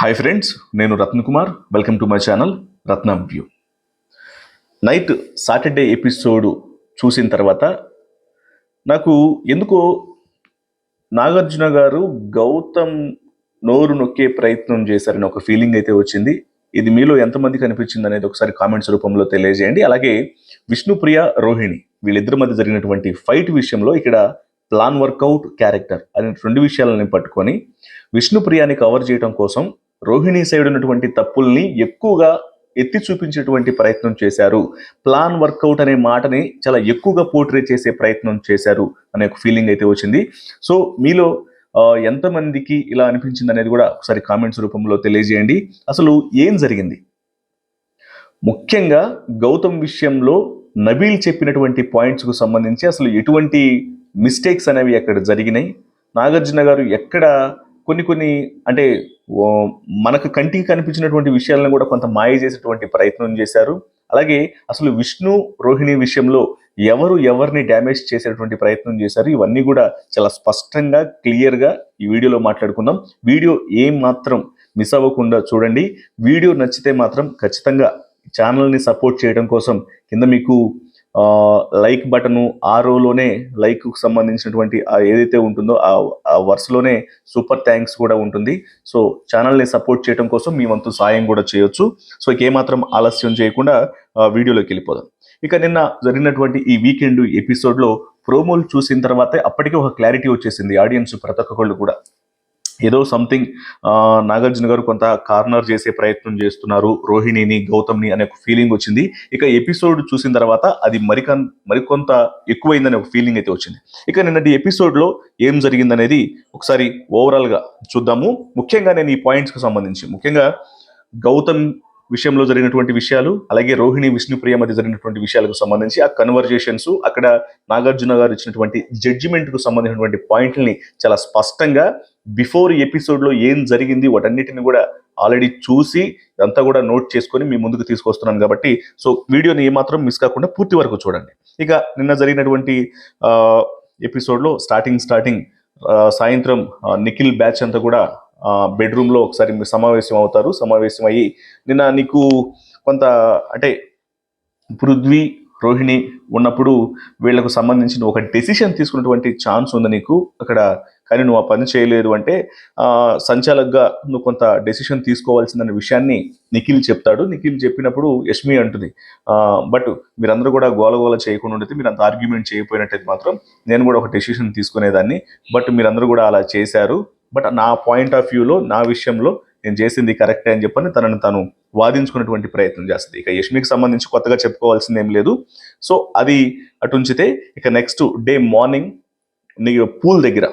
Hi friends నేను Ratna Kumar. Welcome to my channel Ratna view night Saturday episode చూసిన తర్వాత నాకు ఎందుకో నాగార్జున గారు గౌతమ్ నోరు నొక్కే ప్రయత్నం చేశారని ఒక ఫీలింగ్ అయితే వచ్చింది. ఇది మీలో ఎంతమందికి అనిపించింది అనేది ఒకసారి కామెంట్స్ రూపంలో తెలియజేయండి. అలాగే విష్ణుప్రియ రోహిణి వీళ్ళిద్దరి మధ్య జరిగినటువంటి ఫైట్ విషయంలో ఇక్కడ ప్లాన్ వర్కౌట్ క్యారెక్టర్ అనే రెండు విషయాలను పట్టుకొని విష్ణుప్రియాని కవర్ చేయడం కోసం రోహిణి సైడ్ ఉన్నటువంటి తప్పుల్ని ఎక్కువగా ఎత్తి చూపించేటువంటి ప్రయత్నం చేశారు. ప్లాన్ వర్కౌట్ అనే మాటని చాలా ఎక్కువగా పోర్ట్రే చేసే ప్రయత్నం చేశారు అనే ఒక ఫీలింగ్ అయితే వచ్చింది. సో మీలో ఎంతమందికి ఇలా అనిపించింది అనేది కూడా ఒకసారి కామెంట్స్ రూపంలో తెలియజేయండి. అసలు ఏం జరిగింది? ముఖ్యంగా గౌతమ్ విషయంలో నబీల్ చెప్పినటువంటి పాయింట్స్కు సంబంధించి అసలు ఎటువంటి మిస్టేక్స్ అనేవి అక్కడ జరిగినాయి? నాగార్జున గారు ఎక్కడ కొన్ని కొన్ని అంటే మనకు కంటికి కనిపించినటువంటి విషయాలను కూడా కొంత మాయ చేసేటువంటి ప్రయత్నం చేశారు. అలాగే అసలు విష్ణు రోహిణి విషయంలో ఎవరు ఎవరిని డ్యామేజ్ చేసేటువంటి ప్రయత్నం చేశారు ఇవన్నీ కూడా చాలా స్పష్టంగా క్లియర్గా ఈ వీడియోలో మాట్లాడుకుందాం. వీడియో ఏం మాత్రం మిస్ అవ్వకుండా చూడండి. వీడియో నచ్చితే మాత్రం ఖచ్చితంగా ఛానల్ని సపోర్ట్ చేయడం కోసం కింద మీకు లైక్ బటను ఆ రోలోనే లైక్కు సంబంధించినటువంటి ఏదైతే ఉంటుందో ఆ వర్స్లోనే వరుసలోనే సూపర్ థ్యాంక్స్ కూడా ఉంటుంది. సో ఛానల్ని సపోర్ట్ చేయడం కోసం మీ వంతు సాయం కూడా చేయొచ్చు. సో ఏమాత్రం ఆలస్యం చేయకుండా వీడియోలోకి వెళ్ళిపోదాం. ఇక నిన్న జరిగినటువంటి ఈ వీకెండ్ ఎపిసోడ్లో ప్రోమోలు చూసిన తర్వాతే అప్పటికే ఒక క్లారిటీ వచ్చేసింది. ఆడియన్స్ ప్రతి ఒక్కళ్ళు కూడా. ఏదో సంథింగ్ నాగార్జున గారు కొంత కార్నర్ చేసే ప్రయత్నం చేస్తున్నారు రోహిణిని గౌతమ్ని అనే ఒక ఫీలింగ్ వచ్చింది. ఇక ఎపిసోడ్ చూసిన తర్వాత అది మరికన్ మరికొంత ఎక్కువైందనే ఒక ఫీలింగ్ అయితే వచ్చింది. ఇక నిన్నటి ఎపిసోడ్లో ఏం జరిగిందనేది ఒకసారి ఓవరాల్గా చూద్దాము. ముఖ్యంగా నేను ఈ పాయింట్స్కి సంబంధించి ముఖ్యంగా గౌతమ్ విషయంలో జరిగినటువంటి విషయాలు అలాగే రోహిణి విష్ణుప్రియ మధ్య జరిగినటువంటి విషయాలకు సంబంధించి ఆ కన్వర్జేషన్స్ అక్కడ నాగార్జున గారు ఇచ్చినటువంటి జడ్జిమెంట్కు సంబంధించినటువంటి పాయింట్లని చాలా స్పష్టంగా బిఫోర్ ఎపిసోడ్లో ఏం జరిగింది వాటన్నిటిని కూడా ఆల్రెడీ చూసి అంతా కూడా నోట్ చేసుకొని మీ ముందుకు తీసుకొస్తున్నాను కాబట్టి సో వీడియోని ఏమాత్రం మిస్ కాకుండా పూర్తి వరకు చూడండి. ఇక నిన్న జరిగినటువంటి ఎపిసోడ్లో స్టార్టింగ్ స్టార్టింగ్ సాయంత్రం నిఖిల్ బ్యాచ్ అంతా కూడా బెడ్రూమ్లో ఒకసారి మీరు సమావేశం అవుతారు. సమావేశం అయ్యి నిన్న నీకు కొంత అంటే పృథ్వీ రోహిణి ఉన్నప్పుడు వీళ్ళకు సంబంధించిన ఒక డెసిషన్ తీసుకున్నటువంటి ఛాన్స్ ఉంది నీకు. అక్కడ కానీ నువ్వు ఆ పని చేయలేదు అంటే సంచాలకుగా నువ్వు కొంత డెసిషన్ తీసుకోవాల్సిందనే విషయాన్ని నిఖిల్ చెప్తాడు. నిఖిల్ చెప్పినప్పుడు యష్మి అంటుంది. బట్ మీరందరూ కూడా గోలగోల చేయకుండా ఉండితే మీరు అంత ఆర్గ్యుమెంట్ చేయకపోయినట్టయితే మాత్రం నేను కూడా ఒక డెసిషన్ తీసుకునేదాన్ని. బట్ మీరందరూ కూడా అలా చేశారు. బట్ నా పాయింట్ ఆఫ్ వ్యూలో నా విషయంలో నేను చేసింది కరెక్టే అని చెప్పని తనను తను వాదించుకున్నటువంటి ప్రయత్నం చేస్తుంది. ఇక యష్మికి సంబంధించి కొత్తగా చెప్పుకోవాల్సింది ఏం లేదు. సో అది అటు ఉంచితే ఇక నెక్స్ట్ డే మార్నింగ్ నీ పూల్ దగ్గర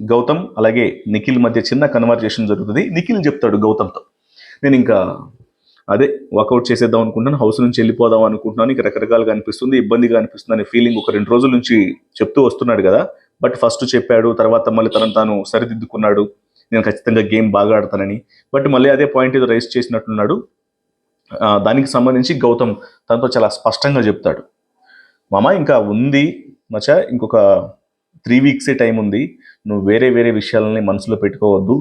గౌతమ్ అలాగే నిఖిల్ మధ్య చిన్న కన్వర్జేషన్ జరుగుతుంది. నిఖిల్ చెప్తాడు గౌతమ్తో. నేను ఇంకా అదే వర్కౌట్ చేసేద్దాం అనుకుంటున్నాను హౌస్ నుంచి వెళ్ళిపోదాం అనుకుంటున్నాను ఇక రకరకాలుగా అనిపిస్తుంది ఇబ్బందిగా అనిపిస్తుంది అనే ఫీలింగ్ ఒక రెండు రోజుల నుంచి చెప్తూ వస్తున్నాడు కదా. బట్ ఫస్ట్ చెప్పాడు తర్వాత మళ్ళీ తనను తాను సరిదిద్దుకున్నాడు. నేను ఖచ్చితంగా గేమ్ బాగా ఆడతానని. బట్ మళ్ళీ అదే పాయింట్ ఏదో రైస్ చేసినట్టున్నాడు. దానికి సంబంధించి గౌతమ్ తనతో చాలా స్పష్టంగా చెప్తాడు. మామ ఇంకా ఉంది. మచా ఇంకొక త్రీ వీక్సే టైం ఉంది. నువ్వు వేరే వేరే విషయాలని మనసులో పెట్టుకోవద్దు.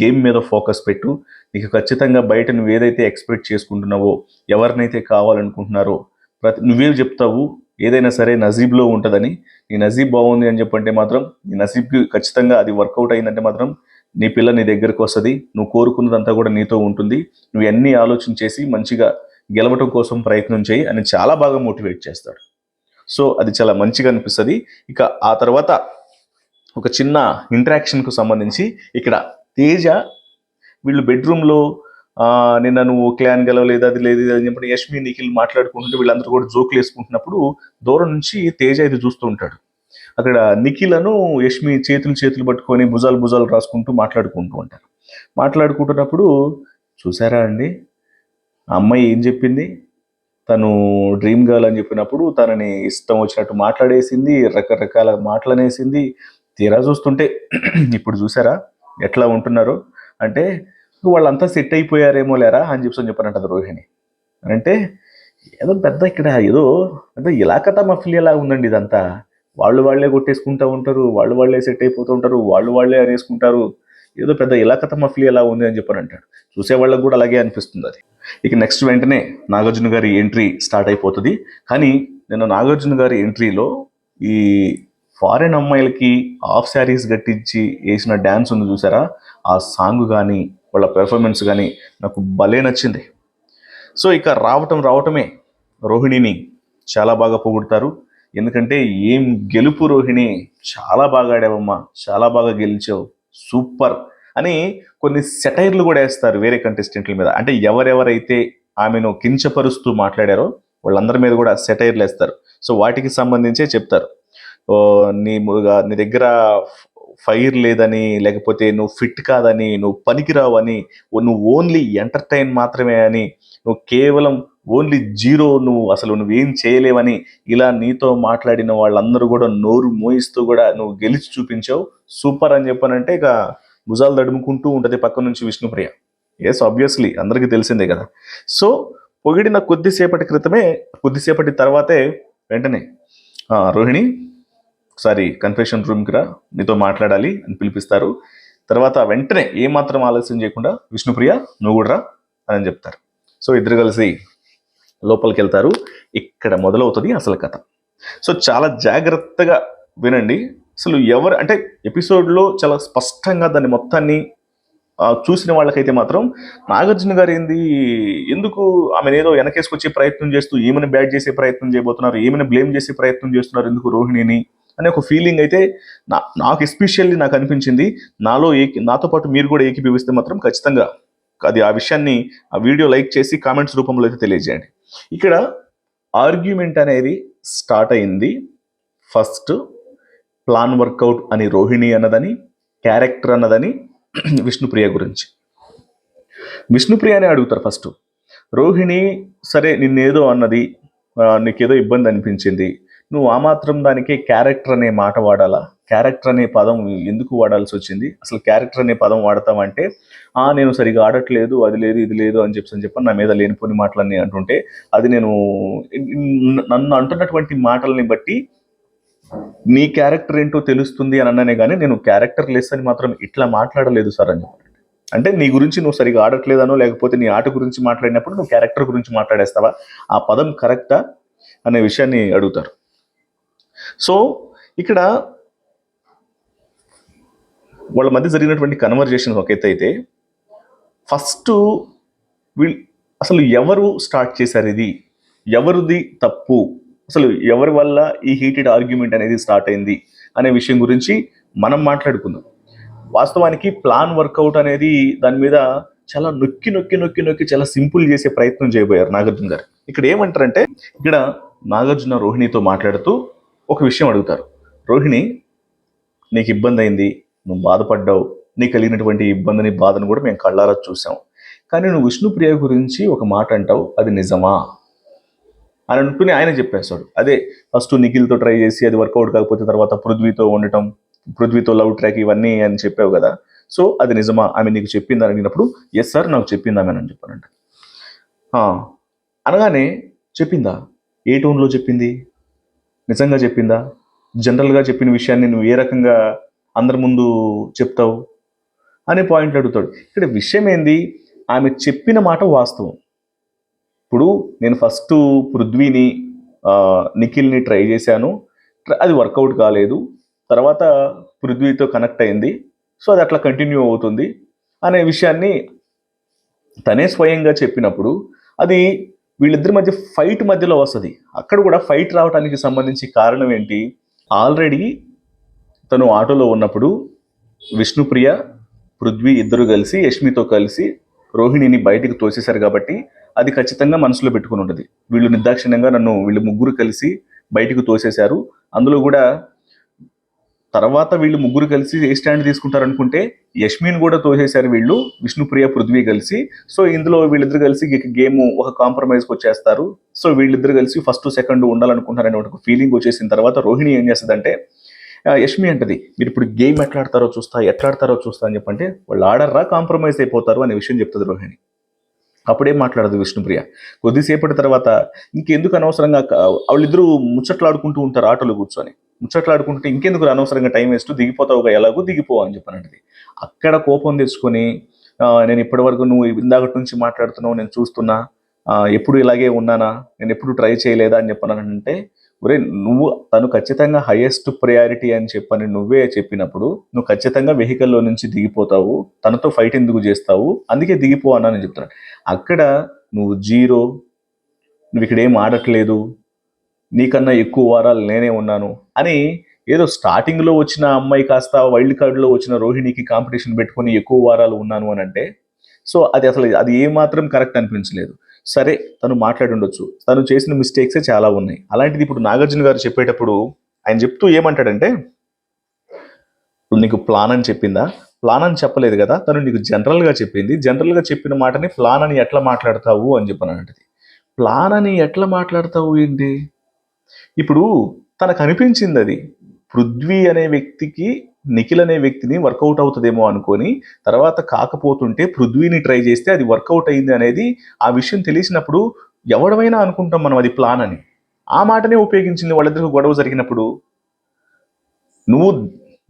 గేమ్ మీద ఫోకస్ పెట్టు. నీకు ఖచ్చితంగా బయట నువ్వు ఏదైతే ఎక్స్పెక్ట్ చేసుకుంటున్నావో ఎవరినైతే కావాలనుకుంటున్నారో ప్రతి నువ్వేం చెప్తావు? ఏదైనా సరే నజీబ్లో ఉంటుందని నీ నజీబ్ బాగుంది అని చెప్పంటే మాత్రం నీ నజీబ్కి ఖచ్చితంగా అది వర్కౌట్ అయిందంటే మాత్రం నీ పిల్ల నీ దగ్గరకు వస్తుంది నువ్వు కోరుకున్నదంతా కూడా నీతో ఉంటుంది నువ్వు అన్ని ఆలోచన చేసి మంచిగా గెలవటం కోసం ప్రయత్నం చేయి అని చాలా బాగా మోటివేట్ చేస్తాడు. సో అది చాలా మంచిగా అనిపిస్తుంది. ఇక ఆ తర్వాత ఒక చిన్న ఇంటరాక్షన్కు సంబంధించి ఇక్కడ తేజ వీళ్ళు బెడ్రూమ్లో నిన్న నువ్వు క్లాన్ గెలవలేదు అది లేదు ఇది అని చెప్పి యష్మి నిఖిల్ మాట్లాడుకుంటుంటే వీళ్ళందరూ కూడా జోకులు వేసుకుంటున్నప్పుడు దూరం నుంచి తేజ ఇది చూస్తూ ఉంటాడు. అక్కడ నిఖిలను యష్మి చేతులు చేతులు పట్టుకొని భుజాలు భుజాలు రాసుకుంటూ మాట్లాడుకుంటూ ఉంటారు. మాట్లాడుకుంటున్నప్పుడు చూసారా అండి అమ్మాయి ఏం చెప్పింది? తను డ్రీమ్ గర్ల్ అని చెప్పినప్పుడు తనని ఇష్టం వచ్చినట్టు మాట్లాడేసింది రకరకాల మాటలనేసింది తీరా చూస్తుంటే ఇప్పుడు చూసారా ఎట్లా ఉంటున్నారు? అంటే వాళ్ళంతా సెట్ అయిపోయారేమో లేరా అని చెప్పి చెప్పానంటది రోహిణి. అంటే ఏదో పెద్ద ఇక్కడ ఏదో పెద్ద ఇలాకత మఫిలియలా ఉందండి ఇదంతా. వాళ్ళు వాళ్ళే కొట్టేసుకుంటూ ఉంటారు వాళ్ళు వాళ్ళే సెట్ అయిపోతూ ఉంటారు వాళ్ళు వాళ్ళే అనేసుకుంటారు. ఏదో పెద్ద ఇలాకత మఫ్లీ ఎలా ఉంది అని చెప్పని అంటాడు చూసే కూడా అలాగే అనిపిస్తుంది అది. ఇక నెక్స్ట్ వెంటనే నాగార్జున గారి ఎంట్రీ స్టార్ట్ అయిపోతుంది. కానీ నేను నాగార్జున గారి ఎంట్రీలో ఈ ఫారెన్ అమ్మాయిలకి హాఫ్ శారీస్ కట్టించి వేసిన డ్యాన్స్ ఉంది చూసారా? ఆ సాంగ్ కానీ వాళ్ళ పెర్ఫార్మెన్స్ కానీ నాకు భలే నచ్చింది. సో ఇక రావటం రావటమే. రోహిణిని చాలా బాగా పొగుడతారు. ఎందుకంటే ఏం గెలుపు రోహిణి చాలా బాగా ఆడావమ్మా. చాలా బాగా గెలిచావు. సూపర్! అని కొన్ని సెటైర్లు కూడా వేస్తారు వేరే కంటెస్టెంట్ల మీద. అంటే ఎవరెవరైతే ఆమెను కించపరుస్తూ మాట్లాడారో వాళ్ళందరి మీద కూడా సెటైర్లు వేస్తారు. సో వాటికి సంబంధించే చెప్తారు. నీ నీ దగ్గర ఫైర్ లేదని లేకపోతే నువ్వు ఫిట్ కాదని నువ్వు పనికిరావని నువ్వు ఓన్లీ ఎంటర్టైన్ మాత్రమే అని నువ్వు కేవలం ఓన్లీ జీరో నువ్వు అసలు నువ్వేం చేయలేవని ఇలా నీతో మాట్లాడిన వాళ్ళందరూ కూడా నోరు మోయిస్తూ కూడా నువ్వు గెలిచి చూపించావు. సూపర్ అని చెప్పానంటే ఇక భుజాలు దడుముకుంటూ ఉంటుంది పక్క నుంచి విష్ణుప్రియ. ఎస్ ఆబ్వియస్లీ అందరికీ తెలిసిందే కదా. సో పొగిడిన కొద్దిసేపటి క్రితమే కొద్దిసేపటి తర్వాతే వెంటనే రోహిణి ఒకసారి కన్ఫెషన్ రూమ్కి రా నీతో మాట్లాడాలి అని పిలిపిస్తారు. తర్వాత వెంటనే ఏమాత్రం ఆలస్యం చేయకుండా విష్ణుప్రియ నువ్వు కూడా రా అని చెప్తారు. సో ఇద్దరు కలిసి లోపలికి వెళ్తారు. ఇక్కడ మొదలవుతుంది అసలు కథ. సో చాలా జాగ్రత్తగా వినండి. అసలు ఎవరు అంటే ఎపిసోడ్లో చాలా స్పష్టంగా దాన్ని మొత్తాన్ని చూసిన వాళ్ళకైతే మాత్రం నాగార్జున గారు ఏంది? ఎందుకు ఆమెను ఏదో వెనకేసుకొచ్చే ప్రయత్నం చేస్తూ ఏమైనా బ్యాడ్ చేసే ప్రయత్నం చేయబోతున్నారు ఏమైనా బ్లేమ్ చేసే ప్రయత్నం చేస్తున్నారు ఎందుకు రోహిణిని? అనే ఒక ఫీలింగ్ అయితే నా నాకు ఎస్పెషల్లీ నాకు అనిపించింది. నాలో ఏకి నాతో పాటు మీరు కూడా ఏకీభవిస్తే మాత్రం ఖచ్చితంగా అది ఆ విషయాన్ని ఆ వీడియో లైక్ చేసి కామెంట్స్ రూపంలో అయితే తెలియజేయండి. ఇక్కడ ఆర్గ్యుమెంట్ అనేది స్టార్ట్ అయింది. ఫస్ట్ ప్లాన్ వర్కౌట్ అని రోహిణి అన్నదని క్యారెక్టర్ అన్నదని విష్ణుప్రియ గురించి. విష్ణుప్రియ అని అడుగుతారు ఫస్ట్ రోహిణి సరే నిన్నేదో అన్నది నీకేదో ఇబ్బంది అనిపించింది. నువ్వు ఆ మాత్రం దానికి క్యారెక్టర్ అనే మాట వాడాలా? క్యారెక్టర్ అనే పదం ఎందుకు వాడాల్సి వచ్చింది? అసలు క్యారెక్టర్ అనే పదం వాడతామంటే ఆ నేను సరిగా ఆడట్లేదు అది లేదు ఇది లేదు అని చెప్పి అని చెప్పి నా మీద లేనిపోని మాటలన్నీ అంటుంటే అది నేను నన్ను అంటున్నటువంటి మాటల్ని బట్టి నీ క్యారెక్టర్ ఏంటో తెలుస్తుంది అని అన్నానే కానీ నేను క్యారెక్టర్ లెస్ అని మాత్రం ఇట్లా మాట్లాడలేదు సార్ అని చెప్పి అంటే నీ గురించి నువ్వు సరిగా ఆడట్లేదనో లేకపోతే నీ ఆట గురించి మాట్లాడినప్పుడు నువ్వు క్యారెక్టర్ గురించి మాట్లాడేస్తావా? ఆ పదం కరెక్టా అనే విషయాన్ని అడుగుతారు. సో ఇక్కడ వాళ్ళ మధ్య జరిగినటువంటి కన్వర్జేషన్ ఒక అయితే ఫస్ట్ వీళ్ళు అసలు ఎవరు స్టార్ట్ చేశారు ఇది? ఎవరిది తప్పు? అసలు ఎవరి వల్ల ఈ హీటెడ్ ఆర్గ్యుమెంట్ అనేది స్టార్ట్ అయింది? అనే విషయం గురించి మనం మాట్లాడుకుందాం. వాస్తవానికి ప్లాన్ వర్కౌట్ అనేది దాని మీద చాలా నొక్కి నొక్కి నొక్కి నొక్కి చాలా సింపుల్ చేసే ప్రయత్నం చేయబోయారు నాగార్జున గారు. ఇక్కడ ఏమంటారంటే ఇక్కడ నాగార్జున రోహిణితో మాట్లాడుతూ ఒక విషయం అడుగుతారు. రోహిణి నీకు ఇబ్బంది అయింది నువ్వు బాధపడ్డావు నీకు కలిగినటువంటి ఇబ్బందిని బాధను కూడా మేము కళ్ళారా చూసాం కానీ నువ్వు విష్ణుప్రియ గురించి ఒక మాట అంటావు అది నిజమా? అని అనుకుని ఆయన చెప్పేస్తాడు అదే ఫస్ట్ నిఖిల్తో ట్రై చేసి అది వర్కౌట్ కాకపోతే తర్వాత పృథ్వీతో ఉండటం పృథ్వీతో లవ్ ట్రాక్ ఇవన్నీ అని చెప్పావు కదా. సో అది నిజమా? ఆమె నీకు చెప్పిందా? అడిగినప్పుడు ఎస్ సార్ నాకు చెప్పింది? ఆమె అని చెప్పానంట. అనగానే చెప్పిందా? ఏ టోన్లో చెప్పింది? నిజంగా చెప్పిందా? జనరల్గా చెప్పిన విషయాన్ని నువ్వు ఏ రకంగా అందరి ముందు చెప్తావు? అనే పాయింట్లు అడుగుతాడు. ఇక్కడ విషయం ఏంది? ఆమె చెప్పిన మాట వాస్తవం. ఇప్పుడు నేను ఫస్ట్ పృథ్వీని నిఖిల్ని ట్రై చేశాను. అది వర్కౌట్ కాలేదు. తర్వాత పృథ్వీతో కనెక్ట్ అయింది. సో అది అట్లా కంటిన్యూ అవుతుంది. అనే విషయాన్ని తనే స్వయంగా చెప్పినప్పుడు అది వీళ్ళిద్దరి మధ్య ఫైట్ మధ్యలో వస్తుంది. అక్కడ కూడా ఫైట్ రావడానికి సంబంధించి కారణం ఏంటి? ఆల్రెడీ తను ఆటోలో ఉన్నప్పుడు విష్ణుప్రియ పృథ్వీ ఇద్దరు కలిసి యష్మితో కలిసి రోహిణిని బయటికి తోసేశారు కాబట్టి అది ఖచ్చితంగా మనసులో పెట్టుకుని ఉంటుంది. వీళ్ళు నిర్దాక్షిణ్యంగా నన్ను వీళ్ళు ముగ్గురు కలిసి బయటికి తోసేశారు. అందులో కూడా తర్వాత వీళ్ళు ముగ్గురు కలిసి ఏ స్టాండ్ తీసుకుంటారు అనుకుంటే యష్మిని కూడా తోసేశారు వీళ్ళు విష్ణుప్రియ పృథ్వీ కలిసి. సో ఇందులో వీళ్ళిద్దరు కలిసి గేమ్ ఒక కాంప్రమైజ్కి వచ్చేస్తారు. సో వీళ్ళిద్దరు కలిసి ఫస్ట్ సెకండ్ ఉండాలనుకుంటారనే ఒక ఫీలింగ్ వచ్చేసిన తర్వాత రోహిణి ఏం చేస్తుందంటే యష్మి అంటది మీరు ఇప్పుడు గేమ్ ఎట్లా ఆడతారో చూస్తా ఎట్లా ఆడతారో చూస్తా అని చెప్పంటే వాళ్ళు ఆడర్రా కాంప్రమైజ్ అయిపోతారు అనే విషయం చెప్తుంది రోహిణి. అప్పుడేం మాట్లాడదు విష్ణుప్రియ కొద్దిసేపటి తర్వాత ఇంకెందుకు అనవసరంగా వాళ్ళిద్దరూ ముచ్చట్లాడుకుంటూ ఉంటారు ఆటోలో కూర్చొని. ముచ్చట్లాడుకుంటే ఇంకెందుకు అనవసరంగా టైం వేస్ట్ దిగిపోతావు ఎలాగో దిగిపోవు అని చెప్పానంటది అక్కడ కోపం తెచ్చుకొని నేను ఇప్పటివరకు నువ్వు ఇందాకటి నుంచి మాట్లాడుతున్నావు నేను చూస్తున్నా ఎప్పుడు ఇలాగే ఉన్నానా నేను ఎప్పుడు ట్రై చేయలేదా అని చెప్పానంటే ఒరే నువ్వు తను ఖచ్చితంగా హైయెస్ట్ ప్రయారిటీ అని చెప్పని నువ్వే చెప్పినప్పుడు నువ్వు ఖచ్చితంగా వెహికల్లో నుంచి దిగిపోతావు తనతో ఫైట్ ఎందుకు చేస్తావు అందుకే దిగిపో నేను చెప్తున్నాను అక్కడ నువ్వు జీరో నువ్వు ఇక్కడ ఏం ఆడట్లేదు నీకన్నా ఎక్కువ వారాలు నేనే ఉన్నాను అని ఏదో స్టార్టింగ్లో వచ్చిన అమ్మాయి కాస్త వైల్డ్ కార్డులో వచ్చిన రోహిణికి కాంపిటీషన్ పెట్టుకొని ఎక్కువ వారాలు ఉన్నాను అని అంటే సో అది అసలు అది ఏ మాత్రం కరెక్ట్ అనిపించలేదు. సరే తను మాట్లాడి ఉండొచ్చు. తను చేసిన మిస్టేక్స్ చాలా ఉన్నాయి. అలాంటిది ఇప్పుడు నాగార్జున గారు చెప్పేటప్పుడు ఆయన చెప్తూ ఏమంటాడంటే నీకు ప్లాన్ అని చెప్పిందా? ప్లాన్ అని చెప్పలేదు కదా? తను నీకు జనరల్గా చెప్పింది. జనరల్గా చెప్పిన మాటని ప్లాన్ అని ఎట్లా మాట్లాడతావు అని చెప్పానంటది ప్లాన్ అని ఎట్లా మాట్లాడతావు ఏంటి? ఇప్పుడు తనకు అనిపించింది అది పృథ్వీ అనే వ్యక్తికి నిఖిల్ అనే వ్యక్తిని వర్కౌట్ అవుతుందేమో అనుకొని తర్వాత కాకపోతుంటే పృథ్వీని ట్రై చేస్తే అది వర్కౌట్ అయింది అనేది ఆ విషయం తెలిసినప్పుడు ఎవడమైనా అనుకుంటాం మనం అది ప్లాన్ అని. ఆ మాటనే ఉపయోగించింది వాళ్ళిద్దరికి గొడవ జరిగినప్పుడు. నువ్వు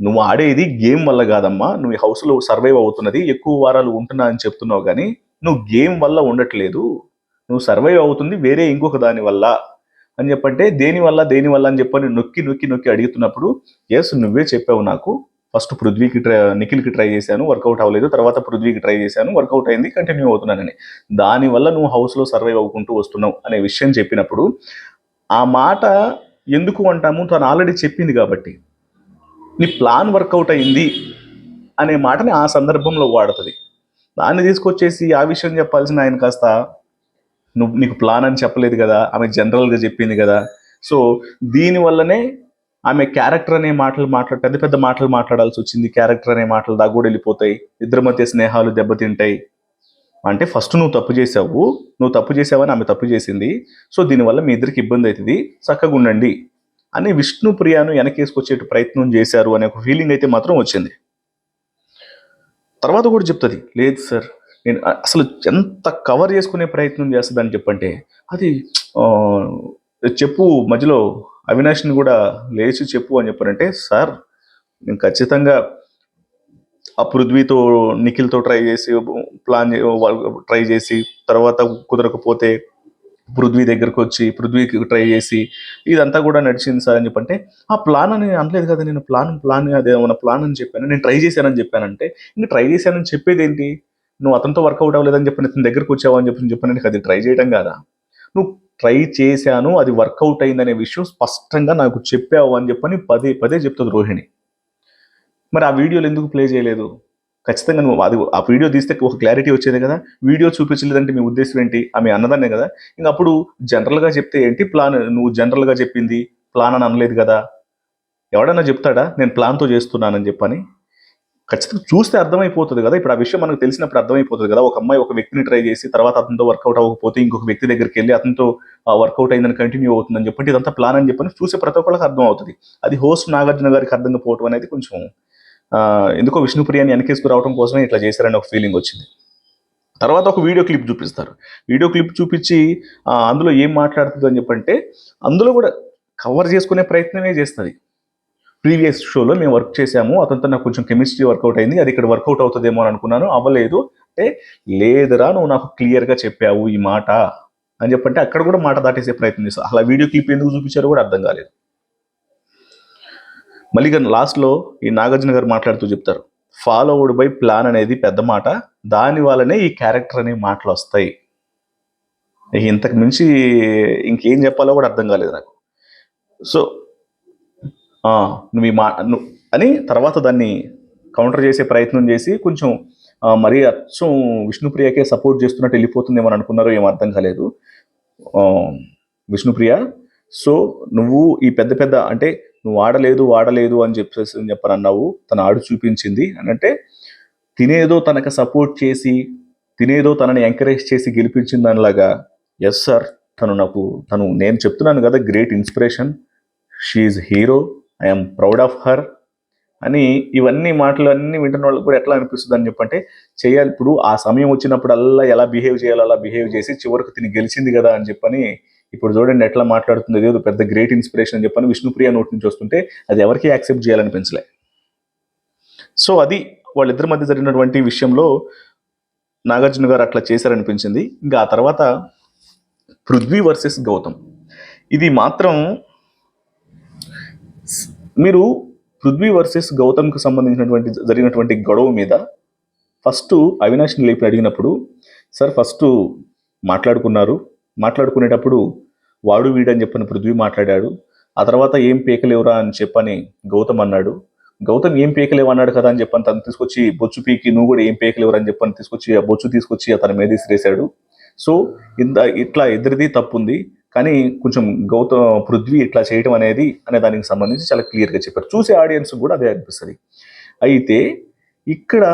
నువ్వు ఆడేది గేమ్ వల్ల కాదమ్మా నువ్వు హౌస్లో సర్వైవ్ అవుతున్నది ఎక్కువ వారాలు ఉంటున్నా అని చెప్తున్నావు కానీ నువ్వు గేమ్ వల్ల ఉండట్లేదు. నువ్వు సర్వైవ్ అవుతుంది వేరే ఇంకొక దాని వల్ల. అని చెప్పంటే దేనివల్ల దేనివల్ల అని చెప్పని నొక్కి నొక్కి నొక్కి అడుగుతున్నప్పుడు ఎస్ నువ్వే చెప్పావు నాకు. ఫస్ట్ పృథ్వీకి ట్రై నిఖిల్కి ట్రై చేశాను వర్కౌట్ అవ్వలేదు. తర్వాత పృథ్వీకి ట్రై చేశాను వర్కౌట్ అయింది కంటిన్యూ అవుతున్నానని. దానివల్ల నువ్వు హౌస్లో సర్వైవ్ అవ్వుకుంటూ వస్తున్నావు అనే విషయం చెప్పినప్పుడు ఆ మాట ఎందుకు అంటాము? తను ఆల్రెడీ చెప్పింది కాబట్టి. నీ ప్లాన్ వర్కౌట్ అయింది అనే మాటని ఆ సందర్భంలో వాడుతుంది. దాన్ని తీసుకొచ్చేసి ఆ విషయం చెప్పాల్సిన ఆయన కాస్త నువ్వు నీకు ప్లాన్ అని చెప్పలేదు కదా ఆమె జనరల్గా చెప్పింది కదా. సో దీనివల్లనే ఆమె క్యారెక్టర్ అనే మాటలు మాట్లాడ పెద్ద పెద్ద మాటలు మాట్లాడాల్సి వచ్చింది. క్యారెక్టర్ అనే మాటలు దాకా కూడా వెళ్ళిపోతాయి. ఇద్దరి మధ్య స్నేహాలు దెబ్బతింటాయి. అంటే ఫస్ట్ నువ్వు తప్పు చేసావు నువ్వు తప్పు చేసావని ఆమె తప్పు చేసింది. సో దీనివల్ల మీ ఇద్దరికి ఇబ్బంది అవుతుంది. చక్కగా ఉండండి అని విష్ణు ప్రియాను వెనకేసుకొచ్చే ప్రయత్నం చేశారు అనే ఒక ఫీలింగ్ అయితే మాత్రం వచ్చింది. తర్వాత కూడా చెప్తుంది లేదు సార్ నేను అసలు ఎంత కవర్ చేసుకునే ప్రయత్నం చేస్తుందని చెప్పంటే అది చెప్పు మధ్యలో అవినాష్ని కూడా లేచి చెప్పు అని చెప్పారంటే సార్ నేను ఖచ్చితంగా ఆ పృథ్వీతో నిఖిల్తో ట్రై చేసి ప్లాన్ ట్రై చేసి తర్వాత కుదరకపోతే పృథ్వీ దగ్గరకు వచ్చి పృథ్వీకి ట్రై చేసి ఇదంతా కూడా నడిచింది సార్ అని చెప్పంటే ఆ ప్లాన్ అని అనలేదు కదా నేను ప్లాన్ ప్లాన్ అదే మన ప్లాన్ అని చెప్పాను? నేను ట్రై చేశానని చెప్పానంటే ఇంకా ట్రై చేశానని చెప్పేది ఏంటి నువ్వు అతనితో వర్కౌట్ అవ్వలేదని చెప్పి అతని దగ్గరకు వచ్చావు అని చెప్పి చెప్పిన నీకు అది ట్రై చేయడం కాదా? నువ్వు ట్రై చేశాను అది వర్కౌట్ అయిందనే విషయం స్పష్టంగా నాకు చెప్పావు అని చెప్పని పదే పదే చెప్తుంది రోహిణి. మరి ఆ వీడియోలు ఎందుకు ప్లే చేయలేదు? ఖచ్చితంగా నువ్వు అది ఆ వీడియో తీస్తే ఒక క్లారిటీ వచ్చేది కదా? వీడియో చూపించలేదంటే మీ ఉద్దేశం ఏంటి? ఆమె అన్నదాన్నే కదా? ఇంక అప్పుడు జనరల్గా చెప్తే ఏంటి? ప్లాన్ నువ్వు జనరల్గా చెప్పింది ప్లాన్ అని అనలేదు కదా? ఎవడన్నా చెప్తాడా? నేను ప్లాన్తో చేస్తున్నానని చెప్పని? ఖచ్చితంగా చూస్తే అర్థమైపోతుంది కదా. ఇప్పుడు ఆ విషయం మనకు తెలిసినప్పుడు అర్థమైపోతుంది కదా. ఒక అమ్మాయి ఒక వ్యక్తిని ట్రై చేసి తర్వాత అతనితో వర్కౌట్ అవ్వకపోతే ఇంకొక వ్యక్తి దగ్గరికి వెళ్ళి అతనితో వర్కౌట్ అయిందని కంటిన్యూ అవుతుందని చెప్పి ఇదంతా ప్లాన్ అని చెప్పని చూసే ప్రతి ఒక్కళ్ళకి అర్థం అవుతుంది అది హోస్ట్ నాగార్జున గారికి అర్థం కాకపోవడం అనేది కొంచెం ఎందుకో విష్ణుప్రియాని వెనకేసుకు రావడం కోసమే ఇట్లా చేశారని ఒక ఫీలింగ్ వచ్చింది. తర్వాత ఒక వీడియో క్లిప్ చూపిస్తారు. వీడియో క్లిప్ చూపించి అందులో ఏం మాట్లాడుతుంది అని చెప్పంటే అందులో కూడా కవర్ చేసుకునే ప్రయత్నమే చేస్తుంది. ప్రీవియస్ షోలో మేము వర్క్ చేశాము. అతనితో నాకు కొంచెం కెమిస్ట్రీ వర్కౌట్ అయింది. అది ఇక్కడ వర్కౌట్ అవుతుందేమో అని అనుకున్నాను. అవ్వలేదు. అంటే లేదురా నువ్వు నాకు క్లియర్గా చెప్పావు ఈ మాట అని చెప్పంటే అక్కడ కూడా మాట దాటేసే ప్రయత్నం చేస్తావు అలా వీడియో క్లిప్ ఎందుకు చూపించారో కూడా అర్థం కాలేదు. మళ్ళీ లాస్ట్లో ఈ నాగార్జున గారు మాట్లాడుతూ చెప్తారు. ఫాలోవర్డ్ బై ప్లాన్ అనేది పెద్ద మాట. దాని వల్లనే ఈ క్యారెక్టర్ అనే మాటలు వస్తాయి. ఇంతకు మించి ఇంకేం చెప్పాలో కూడా అర్థం కాలేదు నాకు. సో నువ్వు ఈ మా నువ్వు అని తర్వాత దాన్ని కౌంటర్ చేసే ప్రయత్నం చేసి కొంచెం మరీ అచ్చం విష్ణుప్రియకే సపోర్ట్ చేస్తున్నట్టు వెళ్ళిపోతుందేమో అని అనుకున్నారో ఏం అర్థం కాలేదు. విష్ణుప్రియ సో నువ్వు ఈ పెద్ద పెద్ద అంటే నువ్వు ఆడలేదు వాడలేదు అని చెప్పేసి అని చెప్పని అన్నావు తను ఆడు చూపించింది అని అంటే తినేదో తనకు సపోర్ట్ చేసి తినేదో తనని ఎంకరేజ్ చేసి గెలిపించింది దానిలాగా ఎస్ సార్ తను నాకు తను నేను చెప్తున్నాను కదా great inspiration she hero I'm proud of her అని ఇవన్నీ మాటలు అన్నీ వింటున్న వాళ్ళకి కూడా ఎట్లా అనిపిస్తుంది అని చెప్పంటే చేయాలి ఇప్పుడు ఆ సమయం వచ్చినప్పుడల్లా ఎలా బిహేవ్ చేయాలి అలా బిహేవ్ చేసి చివరికి తిని గెలిచింది కదా అని చెప్పని ఇప్పుడు చూడండి ఎట్లా మాట్లాడుతుంది ఏదో పెద్ద గ్రేట్ ఇన్స్పిరేషన్ అని చెప్పని విష్ణుప్రియ నోటి నుంచి వస్తుంటే అది ఎవరికి యాక్సెప్ట్ చేయాలనిపించలే. సో అది వాళ్ళిద్దరి మధ్య జరిగినటువంటి విషయంలో నాగార్జున గారు అట్లా చేశారనిపించింది. ఇంకా ఆ తర్వాత పృథ్వీ వర్సెస్ గౌతమ్. ఇది మాత్రం మీరు పృథ్వీ వర్సెస్ గౌతమ్కి సంబంధించినటువంటి జరిగినటువంటి గొడవ మీద ఫస్ట్ అవినాష్ని లేపి అడిగినప్పుడు సార్ ఫస్ట్ మాట్లాడుకున్నారు. మాట్లాడుకునేటప్పుడు వాడు వీడని చెప్పని పృథ్వీ మాట్లాడాడు. ఆ తర్వాత ఏం పీకలేవురా అని చెప్పని గౌతమ్ అన్నాడు. గౌతమ్ ఏం పీకలేవు అన్నాడు కదా అని చెప్పని తను తీసుకొచ్చి బొచ్చు పీకి నువ్వు కూడా ఏం పీకలేవురా అని చెప్పని తీసుకొచ్చి ఆ బొచ్చు తీసుకొచ్చి అతని మీద విసిరేశాడు సో ఇంత ఇట్లా ఎదురిది తప్పు ఉంది కానీ కొంచెం గౌతమ్ పృథ్వీ ఇట్లా చేయటం అనేది అనే దానికి సంబంధించి చాలా క్లియర్గా చెప్పారు. చూసే ఆడియన్స్ కూడా అదే అనిపిస్తుంది. అయితే ఇక్కడ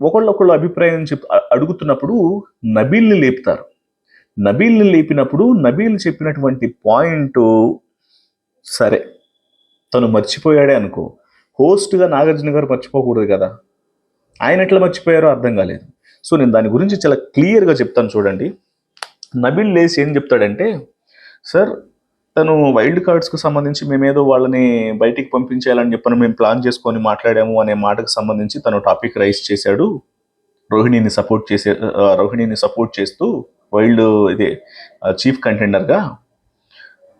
ఒకళ్ళొకళ్ళు అభిప్రాయం చెప్ అడుగుతున్నప్పుడు నబీల్ని లేపుతారు. నబీల్ని లేపినప్పుడు నబీల్ చెప్పినటువంటి పాయింట్ సరే తను మర్చిపోయాడే అనుకో. హోస్ట్గా నాగార్జున గారు మర్చిపోకూడదు కదా. ఆయన ఎట్లా మర్చిపోయారో అర్థం కాలేదు. సో నేను దాని గురించి చాలా క్లియర్గా చెప్తాను చూడండి. నబిల్ లేసి ఏం చెప్తాడంటే సార్ తను వైల్డ్ కార్డ్స్కి సంబంధించి మేమేదో వాళ్ళని బయటికి పంపించేయాలని చెప్పని మేము ప్లాన్ చేసుకొని మాట్లాడాము అనే మాటకు సంబంధించి తను టాపిక్ రైస్ చేశాడు. రోహిణిని సపోర్ట్ చేసే రోహిణిని సపోర్ట్ చేస్తూ వైల్డ్ ఇదే చీఫ్ కంటెండర్గా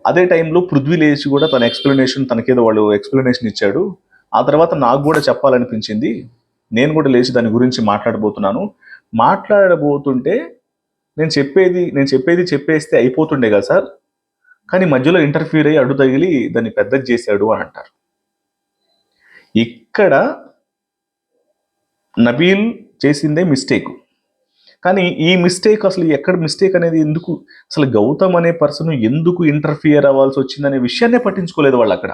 అదే టైంలో పృథ్వీ లేచి కూడా తన ఎక్స్ప్లెనేషన్ తనకేదో వాళ్ళు ఎక్స్ప్లెనేషన్ ఇచ్చాడు. ఆ తర్వాత నాకు కూడా చెప్పాలనిపించింది. నేను కూడా లేచి దాని గురించి మాట్లాడబోతున్నాను. మాట్లాడబోతుంటే నేను చెప్పేది నేను చెప్పేది చెప్పేస్తే అయిపోతుండే కదా సార్? కానీ మధ్యలో ఇంటర్ఫీర్ అయ్యి అడ్డు తగిలి దాన్ని పెద్దది చేశాడు అని అంటారు. ఇక్కడ నబీల్ చేసిందే మిస్టేక్ కానీ ఈ మిస్టేక్ అసలు ఎక్కడ మిస్టేక్ అనేది ఎందుకు అసలు గౌతమ్ అనే పర్సన్ ఎందుకు ఇంటర్ఫియర్ అవ్వాల్సి వచ్చిందనే విషయాన్నే పట్టించుకోలేదు వాళ్ళు అక్కడ.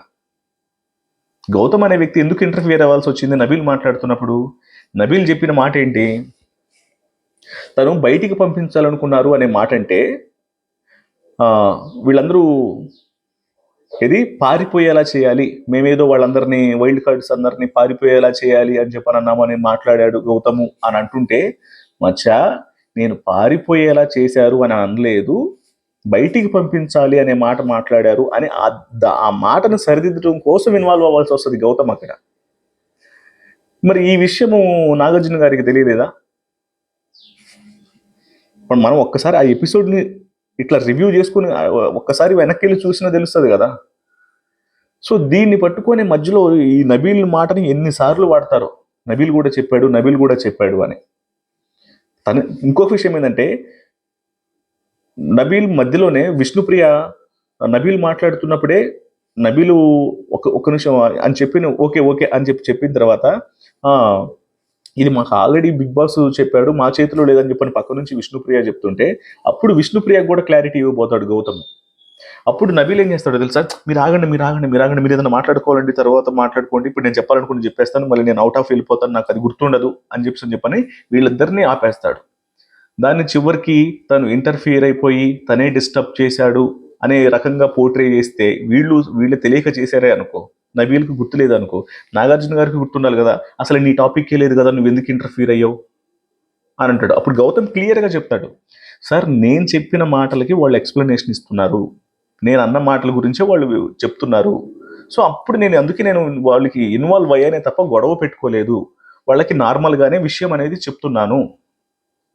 గౌతమ్ అనే వ్యక్తి ఎందుకు ఇంటర్ఫియర్ అవ్వాల్సి వచ్చింది నబీల్ మాట్లాడుతున్నప్పుడు? నబీల్ చెప్పిన మాట ఏంటి? తను బయటికి పంపించాలనుకున్నారు అనే మాట అంటే ఆ, వీళ్ళందరూ ఇది పారిపోయేలా చేయాలి. మేమేదో వాళ్ళందరినీ వైల్డ్ కార్డ్స్ అందరినీ పారిపోయేలా చేయాలి అని చెప్పని అన్నామని మాట్లాడాడు గౌతము అని అంటుంటే మచ్చా నేను పారిపోయేలా చేశారు అని అనలేదు. బయటికి పంపించాలి అనే మాట మాట్లాడారు అని ఆ ఆ మాటను సరిదిద్దడం కోసం ఇన్వాల్వ్ అవ్వాల్సి వస్తుంది గౌతమ్ అక్కడ. మరి ఈ విషయము నాగార్జున గారికి తెలియలేదా? ఇప్పుడు మనం ఒక్కసారి ఆ ఎపిసోడ్ని ఇట్లా రివ్యూ చేసుకుని ఒక్కసారి వెనక్కి వెళ్ళి చూసినా తెలుస్తుంది కదా. సో దీన్ని పట్టుకొని మధ్యలో ఈ నబీల్ మాటని ఎన్నిసార్లు వాడతారో నబీల్ కూడా చెప్పాడు నబీల్ కూడా చెప్పాడు అని. తన ఇంకొక విషయం ఏంటంటే నబీల్ మధ్యలోనే విష్ణుప్రియ నబీల్ మాట్లాడుతున్నప్పుడే నబీలు ఒక ఒక నిమిషం అని చెప్పిన ఓకే ఓకే అని చెప్పి చెప్పిన తర్వాత ఇది మాకు ఆల్రెడీ బిగ్ బాస్ చెప్పాడు మా చేతిలో లేదని చెప్పని పక్క నుంచి విష్ణుప్రియ చెప్తుంటే అప్పుడు విష్ణుప్రియ కూడా క్లారిటీ ఇవ్వబోతాడు గౌతమ్. అప్పుడు నవీల్ ఏం చేస్తాడు తెలుసా? మీరు ఆగండి మీరు ఆగండి మీరు ఆగండి మీరు ఏదైనా మాట్లాడుకోవాలండి తర్వాత మాట్లాడుకోండి. ఇప్పుడు నేను చెప్పాలనుకుని చెప్పేస్తాను మళ్ళీ నేను అవుట్ ఆఫ్ వెళ్ళిపోతాను నాకు అది గుర్తుండదు అని చెప్పి చెప్పని వీళ్ళిద్దరిని ఆపేస్తాడు. దాన్ని చివరికి తను ఇంటర్ఫియర్ అయిపోయి తనే డిస్టర్బ్ చేశాడు అనే రకంగా పోర్ట్రే చేస్తే వీళ్ళు వీళ్ళు తెలియక చేశారే అనుకో. నవీల్కి గుర్తు అనుకో నాగార్జున గారికి గుర్తుండాలి కదా అసలు నీ టాపిక్కే లేదు కదా నువ్వు ఎందుకు ఇంటర్ఫీర్ అయ్యావు? అని అంటాడు. అప్పుడు గౌతమ్ క్లియర్గా చెప్తాడు. సార్ నేను చెప్పిన మాటలకి వాళ్ళు ఎక్స్ప్లెనేషన్ ఇస్తున్నారు. నేను అన్న మాటల గురించే వాళ్ళు చెప్తున్నారు. సో అప్పుడు నేను అందుకే నేను వాళ్ళకి ఇన్వాల్వ్ అయ్యానే తప్ప గొడవ పెట్టుకోలేదు. వాళ్ళకి నార్మల్గానే విషయం అనేది చెప్తున్నాను.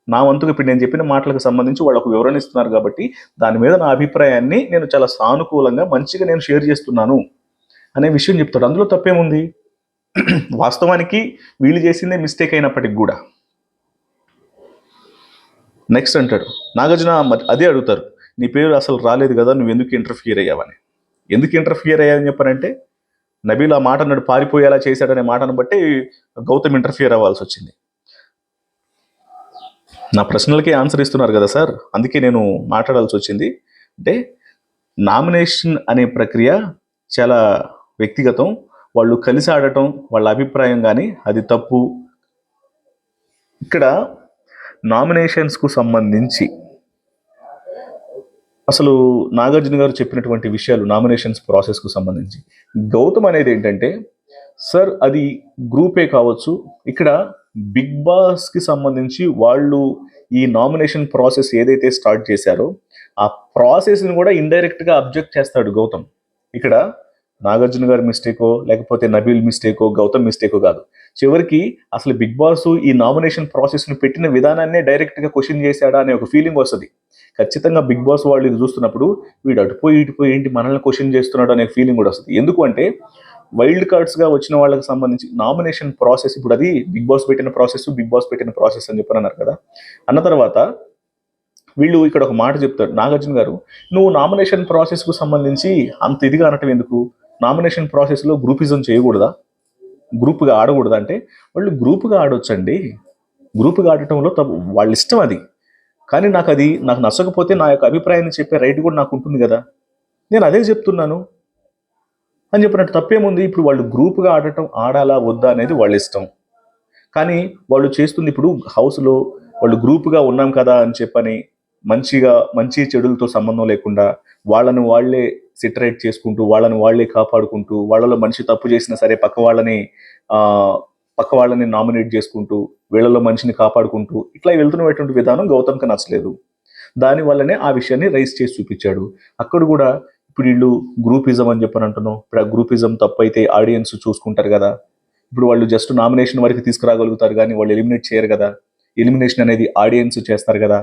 నా వంతుగా ఇప్పుడు నేను చెప్పిన మాటలకు సంబంధించి వాళ్ళకు వివరణ ఇస్తున్నారు కాబట్టి దాని మీద నా అభిప్రాయాన్ని నేను చాలా సానుకూలంగా మంచిగా నేను షేర్ చేస్తున్నాను. అనే విషయం చెప్తాడు. అందులో తప్పేముంది? వాస్తవానికి వీళ్ళు చేసిందే మిస్టేక్ అయినప్పటికి కూడా. నెక్స్ట్ అంటాడు. నాగార్జున అదే అడుగుతారు. నీ పేరు అసలు రాలేదు కదా నువ్వు ఎందుకు ఇంటర్ఫియర్ అయ్యావని ఎందుకు ఇంటర్ఫియర్ అయ్యావని చెప్పారంటే నబీల్ ఆ మాట అన్నాడు పారిపోయేలా చేశాడనే మాటను బట్టి గౌతమ్ ఇంటర్ఫియర్ అవ్వాల్సి వచ్చింది. నా ప్రశ్నలకే ఆన్సర్ ఇస్తున్నారు కదా సార్ అందుకే నేను మాట్లాడాల్సి వచ్చింది. అంటే నామినేషన్ అనే ప్రక్రియ చాలా వ్యక్తిగతం వాళ్ళు కలిసి ఆడటం వాళ్ళ అభిప్రాయం కానీ అది తప్పు. ఇక్కడ నామినేషన్స్కు సంబంధించి అసలు నాగార్జున గారు చెప్పినటువంటి విషయాలు నామినేషన్స్ ప్రాసెస్కు సంబంధించి. గౌతమ్ అనేది ఏంటంటే సార్ అది గ్రూపే కావచ్చు. ఇక్కడ బిగ్ బాస్కి సంబంధించి వాళ్ళు ఈ నామినేషన్ ప్రాసెస్ ఏదైతే స్టార్ట్ చేశారో ఆ ప్రాసెస్ని కూడా ఇండైరెక్ట్గా అబ్జెక్ట్ చేస్తాడు గౌతమ్. ఇక్కడ నాగార్జున గారి మిస్టేకో లేకపోతే నబీల్ మిస్టేకో గౌతమ్ మిస్టేకో కాదు. చివరికి అసలు బిగ్ బాస్ ఈ నామినేషన్ ప్రాసెస్ను పెట్టిన విధానాన్నే డైరెక్ట్గా క్వశ్చన్ చేశాడా అనే ఒక ఫీలింగ్ వస్తుంది. ఖచ్చితంగా బిగ్ బాస్ వాళ్ళు ఇది చూస్తున్నప్పుడు వీడు అటుపోయి ఇటుపోయి ఏంటి మనల్ని క్వశ్చన్ చేస్తున్నాడు అనే ఫీలింగ్ కూడా వస్తుంది. ఎందుకు అంటే వైల్డ్ కార్డ్స్గా వచ్చిన వాళ్ళకి సంబంధించి నామినేషన్ ప్రాసెస్ ఇప్పుడు అది బిగ్ బాస్ పెట్టిన ప్రాసెస్ బిగ్ బాస్ పెట్టిన ప్రాసెస్ అని చెప్పని అన్నారు కదా. అన్న తర్వాత వీళ్ళు ఇక్కడ ఒక మాట చెప్తారు. నాగార్జున గారు నువ్వు నామినేషన్ ప్రాసెస్కు సంబంధించి అంత ఇదిగా అనటం ఎందుకు? నామినేషన్ ప్రాసెస్లో గ్రూపిజం చేయకూడదా? గ్రూప్గా ఆడకూడదా అంటే వాళ్ళు గ్రూప్గా ఆడొచ్చండి. గ్రూప్గా ఆడటంలో తప్పు వాళ్ళ ఇష్టం అది. కానీ నాకు అది నాకు నచ్చకపోతే నా యొక్క అభిప్రాయాన్ని చెప్పే రైట్ కూడా నాకు ఉంటుంది కదా. నేను అదే చెప్తున్నాను. అని చెప్పినట్టు తప్పేముంది? ఇప్పుడు వాళ్ళు గ్రూప్గా ఆడటం ఆడాలా వద్దా అనేది వాళ్ళ ఇష్టం. కానీ వాళ్ళు చేస్తుంది ఇప్పుడు హౌస్లో వాళ్ళు గ్రూప్గా ఉన్నాం కదా అని చెప్పని మంచిగా మంచి చెడులతో సంబంధం లేకుండా వాళ్ళని వాళ్ళే సిటరేట్ చేసుకుంటూ వాళ్ళని వాళ్ళే కాపాడుకుంటూ వాళ్ళలో మనిషి తప్పు చేసినా సరే పక్క వాళ్ళని పక్క వాళ్ళని నామినేట్ చేసుకుంటూ వీళ్ళలో మనిషిని కాపాడుకుంటూ ఇట్లా వెళ్తున్నటువంటి విధానం గౌతమ్కి నచ్చలేదు. దాని వల్లనే ఆ విషయాన్ని రైస్ చేసి చూపించాడు. అక్కడ కూడా ఇప్పుడు వీళ్ళు గ్రూపిజం అని చెప్పని అంటున్నాం. ఇప్పుడు ఆ గ్రూపిజం తప్పు అయితే ఆడియన్స్ చూసుకుంటారు కదా. ఇప్పుడు వాళ్ళు జస్ట్ నామినేషన్ వరకు తీసుకురాగలుగుతారు కానీ వాళ్ళు ఎలిమినేట్ చేయరు కదా. ఎలిమినేషన్ అనేది ఆడియన్స్ చేస్తారు కదా.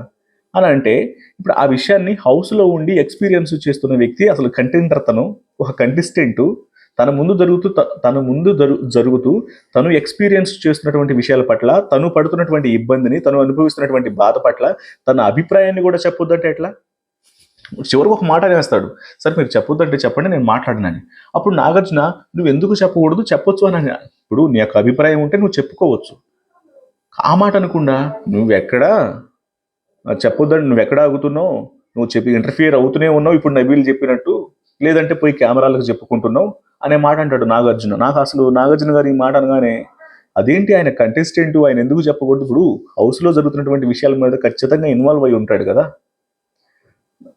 అని అంటే ఇప్పుడు ఆ విషయాన్ని హౌస్లో ఉండి ఎక్స్పీరియన్స్ చేస్తున్న వ్యక్తి అసలు కంటెంటర్ తను ఒక కంటెస్టెంట్ తన ముందు జరుగుతూ త- తన ముందు జరుగుతూ తను ఎక్స్పీరియన్స్ చేస్తున్నటువంటి విషయాల పట్ల తను పడుతున్నటువంటి ఇబ్బందిని తను అనుభవిస్తున్నటువంటి బాధ పట్ల తన అభిప్రాయాన్ని కూడా చెప్పొద్దంటే ఎట్లా? చివరికి ఒక మాట అనేస్తాడు. సరే మీరు చెప్పొద్దంటే చెప్పండి నేను మాట్లాడినాను. అప్పుడు నాగార్జున నువ్వు ఎందుకు చెప్పకూడదు? చెప్పొచ్చు అని ఇప్పుడు నీ యొక్క అభిప్రాయం ఉంటే నువ్వు చెప్పుకోవచ్చు. ఆ మాట అనకుండా నువ్వెక్కడా చెప్పొద్దని నువ్వు ఎక్కడ ఆగుతున్నావు? నువ్వు చెప్పి ఇంటర్ఫియర్ అవుతూనే ఉన్నావు ఇప్పుడు నబీల్ చెప్పినట్టు లేదంటే పోయి కెమెరాలకు చెప్పుకుంటున్నావు అనే మాట అంటాడు నాగార్జున. నాకు అసలు నాగార్జున గారు ఈ మాట అనగానే అదేంటి ఆయన కంటెస్టెంట్ ఆయన ఎందుకు చెప్పకూడదు? ఇప్పుడు హౌస్లో జరుగుతున్నటువంటి విషయాల మీద ఖచ్చితంగా ఇన్వాల్వ్ అయి ఉంటాడు కదా.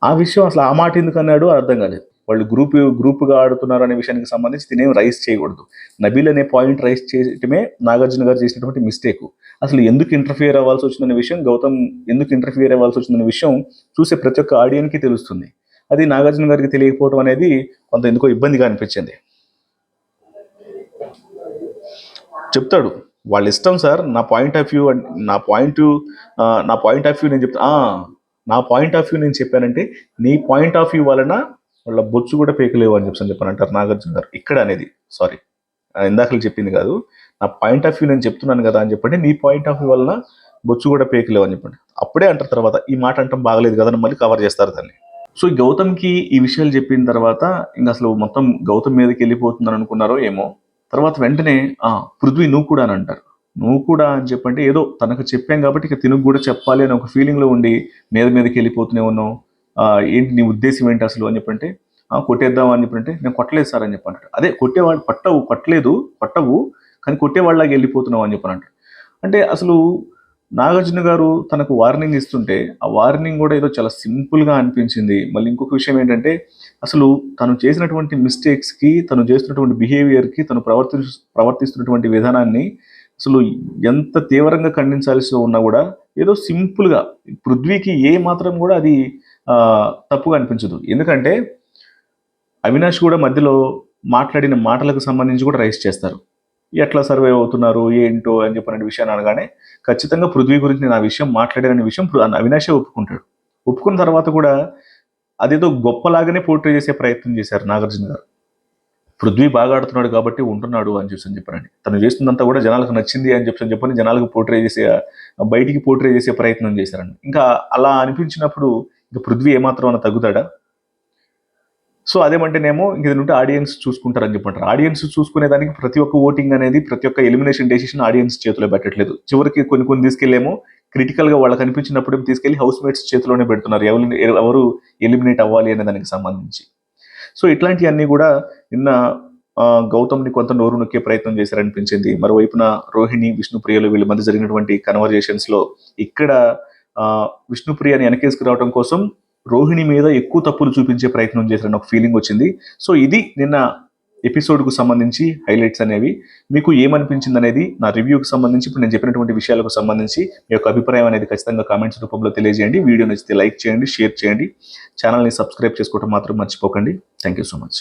ఆ విషయం అసలు ఆ మాట ఎందుకు అన్నాడు అర్థం కాలేదు. వాళ్ళు గ్రూప్ గ్రూప్గా ఆడుతున్నారు అనే విషయానికి సంబంధించి తినేం రైస్ చేయకూడదు. నబీల్ అనే పాయింట్ రైస్ చేయటమే నాగార్జున గారు చేసినటువంటి మిస్టేక్ అసలు ఎందుకు ఇంటర్ఫియర్ అవ్వాల్సి వచ్చిందనే విషయం గౌతమ్ ఎందుకు ఇంటర్ఫియర్ అవ్వాల్సి వచ్చిందనే విషయం చూసే ప్రతి ఒక్క ఆడియన్కి తెలుస్తుంది. అది నాగార్జున గారికి తెలియకపోవడం అనేది కొంత ఎందుకో ఇబ్బందిగా అనిపించింది. చెప్తాడు. వాళ్ళ ఇష్టం సార్ నా పాయింట్ ఆఫ్ వ్యూ నా పాయింట్ నా పాయింట్ ఆఫ్ వ్యూ నేను చెప్తా నా పాయింట్ ఆఫ్ వ్యూ నేను చెప్పానంటే నీ పాయింట్ ఆఫ్ వ్యూ వలన వాళ్ళ బొచ్చు కూడా పేకలేవు అని చెప్పి చెప్పని అంటారు నాగార్జున గారు. ఇక్కడ అనేది సారీ ఇందాకలు చెప్పింది కాదు. నా పాయింట్ ఆఫ్ వ్యూ నేను చెప్తున్నాను కదా అని చెప్పండి మీ పాయింట్ ఆఫ్ వ్యూ వలన బొచ్చు కూడా పేకలేవు అని చెప్పండి. అప్పుడే అంటారు తర్వాత ఈ మాట అంటాం బాగలేదు కదా అని మళ్ళీ కవర్ చేస్తారు దాన్ని. సో ఈ గౌతమ్కి ఈ విషయాలు చెప్పిన తర్వాత ఇంకా అసలు మొత్తం గౌతమ్ మీదకి వెళ్ళిపోతుందని అనుకున్నారో ఏమో తర్వాత వెంటనే పృథ్వీ నువ్వు కూడా అని అంటారు. నువ్వు కూడా అని చెప్పంటే ఏదో తనకు చెప్పాం కాబట్టి ఇక తినుకు కూడా చెప్పాలి అని ఒక ఫీలింగ్లో ఉండి మీద మీదకి వెళ్ళిపోతూనే ఉన్నావు. ఏంటి నీ ఉద్దేశం ఏంటి అసలు అని చెప్పంటే కొట్టేద్దాం అని చెప్పంటే నేను కొట్టలేదు సార్ అని చెప్పంటాడు అదే కొట్టేవాడు పట్టవు కొట్టలేదు కొట్టవు కానీ కొట్టేవాళ్ళలాగా వెళ్ళిపోతున్నావు అని చెప్పనంటాడు అంటే అసలు నాగార్జున గారు తనకు వార్నింగ్ ఇస్తుంటే ఆ వార్నింగ్ కూడా ఏదో చాలా సింపుల్గా అనిపించింది. మళ్ళీ ఇంకొక విషయం ఏంటంటే అసలు తను చేసినటువంటి మిస్టేక్స్కి తను చేస్తున్నటువంటి బిహేవియర్కి తను ప్రవర్తి ప్రవర్తిస్తున్నటువంటి విధానాన్ని అసలు ఎంత తీవ్రంగా ఖండించాల్సి ఉన్నా కూడా ఏదో సింపుల్గా పృథ్వీకి ఏ మాత్రం కూడా అది తప్పుగా అనిపించదు. ఎందుకంటే అవినాష్ కూడా మధ్యలో మాట్లాడిన మాటలకు సంబంధించి కూడా రైస్ చేస్తారు. ఎట్లా సర్వే అవుతున్నారు? ఏంటో అని చెప్పిన విషయాన్ని అనగానే ఖచ్చితంగా పృథ్వీ గురించి నేను ఆ విషయం మాట్లాడాననే విషయం అవినాశే అవినాషే ఒప్పుకుంటాడు. ఒప్పుకున్న తర్వాత కూడా అదేదో గొప్పలాగానే పోర్ట్రే చేసే ప్రయత్నం చేశారు నాగార్జున గారు. పృథ్వీ బాగా ఆడుతున్నాడు కాబట్టి ఉంటున్నాడు అని చెప్పి చెప్పారండి. తను చేస్తుందంతా కూడా జనాలకు నచ్చింది అని చెప్పి చెప్పని జనాలకు పోర్ట్రే చేసే బయటికి పోర్ట్రే చేసే ప్రయత్నం చేశారండి. ఇంకా అలా అనిపించినప్పుడు ఇంకా పృథ్వీ ఏమాత్రం అన్న తగ్గుతాడా? సో అదేమంటేనేమో ఇంక ఇది ఉంటే ఆడియన్స్ చూసుకుంటారని చెప్పంటారు. ఆడియన్స్ చూసుకునేదానికి ప్రతి ఒక్క ఓటింగ్ అనేది ప్రతి ఒక్క ఎలిమినేషన్ డెసిషన్ ఆడియన్స్ చేతిలో పెట్టట్లేదు. చివరికి కొన్ని కొన్ని తీసుకెళ్ళేమో క్రిటికల్గా వాళ్ళకి అనిపించినప్పుడు తీసుకెళ్ళి హౌస్ మేట్స్ చేతిలోనే పెడుతున్నారు. ఎవరు ఎవరు ఎలిమినేట్ అవ్వాలి అనే దానికి సంబంధించి. సో ఇట్లాంటివన్నీ కూడా నిన్న గౌతమ్ని కొంత నోరు నొక్కే ప్రయత్నం చేశారనిపించింది. మరోవైపున రోహిణి విష్ణుప్రియలు వీళ్ళ మధ్య జరిగినటువంటి కన్వర్జేషన్స్లో ఇక్కడ విష్ణుప్రియని వెనకేసుకు రావడం కోసం రోహిణి మీద ఎక్కువ తప్పులు చూపించే ప్రయత్నం చేశారని ఒక ఫీలింగ్ వచ్చింది. సో ఇది నిన్న ఎపిసోడ్కు సంబంధించి హైలైట్స్ అనేవి. మీకు ఏమనిపించింది అనేది నా రివ్యూకి సంబంధించి ఇప్పుడు నేను చెప్పినటువంటి విషయాలకు సంబంధించి మీ యొక్క అభిప్రాయం అనేది ఖచ్చితంగా కామెంట్స్ రూపంలో తెలియజేయండి. వీడియో నచ్చితే లైక్ చేయండి షేర్ చేయండి. ఛానల్ని సబ్స్క్రైబ్ చేసుకోవడం మాత్రం మర్చిపోకండి. Thank you so much